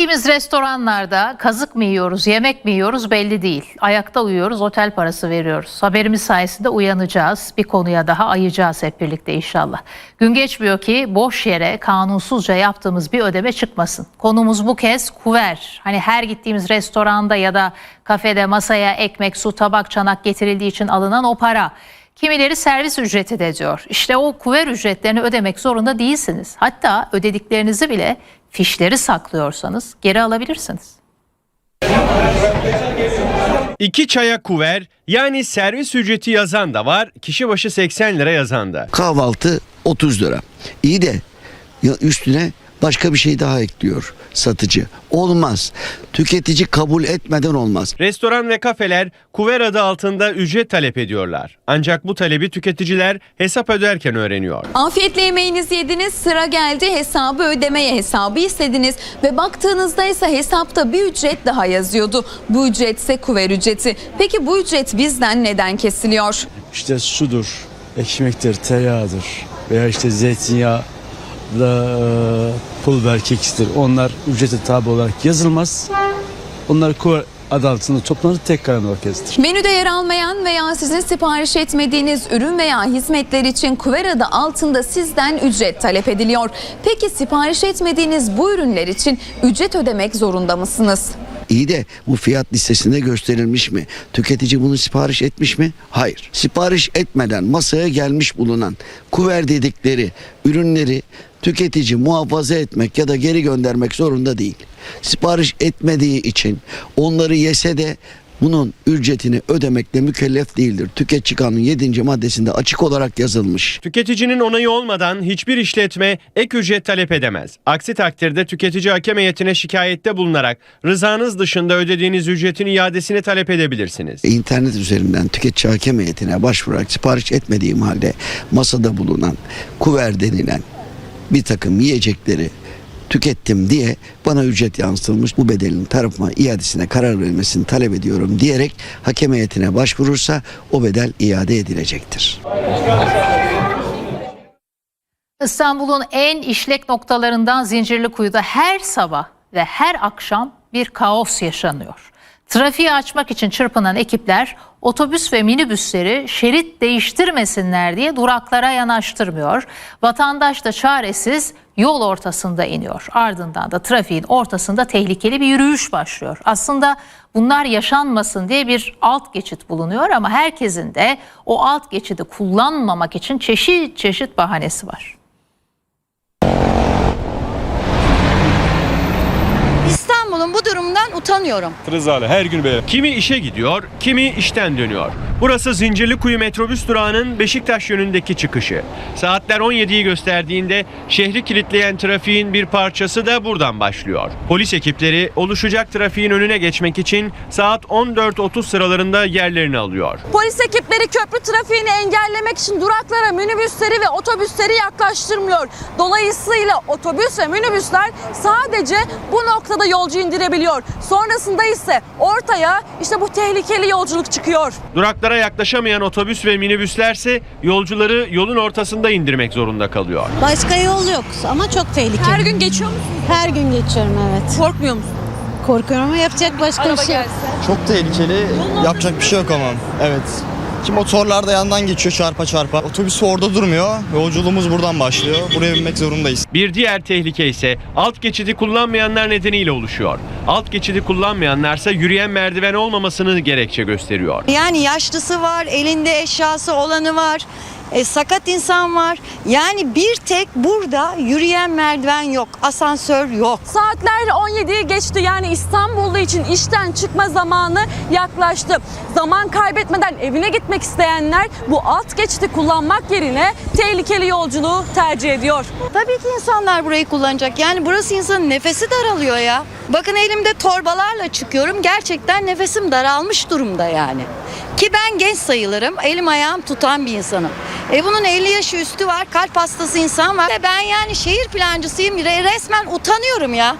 Gittiğimiz restoranlarda kazık mı yiyoruz, yemek mi yiyoruz belli değil. Ayakta uyuyoruz, otel parası veriyoruz. Haberimiz sayesinde uyanacağız. Bir konuya daha ayacağız hep birlikte inşallah. Gün geçmiyor ki boş yere kanunsuzca yaptığımız bir ödeme çıkmasın. Konumuz bu kez kuver. Hani her gittiğimiz restoranda ya da kafede masaya ekmek, su, tabak, çanak getirildiği için alınan o para. Kimileri servis ücreti de diyor. İşte o kuver ücretlerini ödemek zorunda değilsiniz. Hatta ödediklerinizi bile fişleri saklıyorsanız geri alabilirsiniz. İki çaya kuver yani servis ücreti yazan da var, kişi başı 80 lira yazan da. Kahvaltı 30 lira. İyi de ya üstüne başka bir şey daha ekliyor satıcı. Olmaz. Tüketici kabul etmeden olmaz. Restoran ve kafeler kuver adı altında ücret talep ediyorlar. Ancak bu talebi tüketiciler hesap öderken öğreniyor. Afiyetle yemeğinizi yediniz, sıra geldi hesabı ödemeye hesabı istediniz ve baktığınızda ise hesapta bir ücret daha yazıyordu. Bu ücret ise kuver ücreti. Peki bu ücret bizden neden kesiliyor? işte sudur, ekmektir, tereyağıdır veya işte zeytinyağı da pul biber keksidir. Onlar ücrete tabi olarak yazılmaz. Onlar kuvar adı altında toplanır tek karar merkezidir. Menüde yer almayan veya sizin sipariş etmediğiniz ürün veya hizmetler için kuver adı altında sizden ücret talep ediliyor. Peki sipariş etmediğiniz bu ürünler için ücret ödemek zorunda mısınız? İyi de bu fiyat listesinde gösterilmiş mi? Tüketici bunu sipariş etmiş mi? Hayır. Sipariş etmeden masaya gelmiş bulunan kuver dedikleri ürünleri tüketici muhafaza etmek ya da geri göndermek zorunda değil. Sipariş etmediği için onları yese de bunun ücretini ödemekle mükellef değildir. Tüketici kanunun 7. maddesinde açık olarak yazılmış. Tüketicinin onayı olmadan hiçbir işletme ek ücret talep edemez. Aksi takdirde tüketici hakem heyetine şikayette bulunarak rızanız dışında ödediğiniz ücretin iadesini talep edebilirsiniz. İnternet üzerinden tüketici hakem heyetine başvurarak sipariş etmediğim halde masada bulunan kuver denilen bir takım yiyecekleri tükettim diye bana ücret yansıtılmış bu bedelin tarafıma iadesine karar verilmesini talep ediyorum diyerek hakem heyetine başvurursa o bedel iade edilecektir. İstanbul'un en işlek noktalarından Zincirlikuyu'da her sabah ve her akşam bir kaos yaşanıyor. Trafiği açmak için çırpınan ekipler otobüs ve minibüsleri şerit değiştirmesinler diye duraklara yanaştırmıyor. Vatandaş da çaresiz yol ortasında iniyor. Ardından da trafiğin ortasında tehlikeli bir yürüyüş başlıyor. Aslında bunlar yaşanmasın diye bir alt geçit bulunuyor ama herkesin de o alt geçidi kullanmamak için çeşit çeşit bahanesi var. İstanbul'un bu utanıyorum. Rızalı her gün böyle. Kimi işe gidiyor, kimi işten dönüyor. Burası Zincirlikuyu metrobüs durağının Beşiktaş yönündeki çıkışı. Saatler 17'yi gösterdiğinde şehri kilitleyen trafiğin bir parçası da buradan başlıyor. Polis ekipleri oluşacak trafiğin önüne geçmek için saat 14.30 sıralarında yerlerini alıyor. Polis ekipleri köprü trafiğini engellemek için duraklara minibüsleri ve otobüsleri yaklaştırmıyor. Dolayısıyla otobüs ve minibüsler sadece bu noktada yolcu indirebiliyor. Sonrasında ise ortaya işte bu tehlikeli yolculuk çıkıyor. Duraklara yaklaşamayan otobüs ve minibüslerse yolcuları yolun ortasında indirmek zorunda kalıyor. Başka yol yok ama çok tehlikeli. Her gün geçiyor musunuz? Her gün geçiyorum evet. Korkmuyor musunuz? Korkuyorum ama yapacak başka bir şey yok. Çok tehlikeli. Yapacak bir şey yok ama. Evet. Ki motorlar da yandan geçiyor çarpa çarpa. Otobüs orada durmuyor. Yolculuğumuz buradan başlıyor. Buraya binmek zorundayız. Bir diğer tehlike ise alt geçidi kullanmayanlar nedeniyle oluşuyor. Alt geçidi kullanmayanlarsa yürüyen merdiven olmamasını gerekçe gösteriyor. Yani yaşlısı var, elinde eşyası olanı var. E, sakat insan var. Yani bir tek burada yürüyen merdiven yok, asansör yok. Saatler 17'yi geçti yani İstanbullu için işten çıkma zamanı yaklaştı. Zaman kaybetmeden evine gitmek isteyenler bu alt geçidi kullanmak yerine tehlikeli yolculuğu tercih ediyor. Tabii ki insanlar burayı kullanacak. Yani burası insanın nefesi daralıyor ya. Bakın elimde torbalarla çıkıyorum. Gerçekten nefesim daralmış durumda yani. Ki ben genç sayılırım. Elim ayağım tutan bir insanım. E bunun 50 yaşı üstü var. Kalp hastası insan var. Ve ben yani şehir plancısıyım. Re- Resmen utanıyorum ya.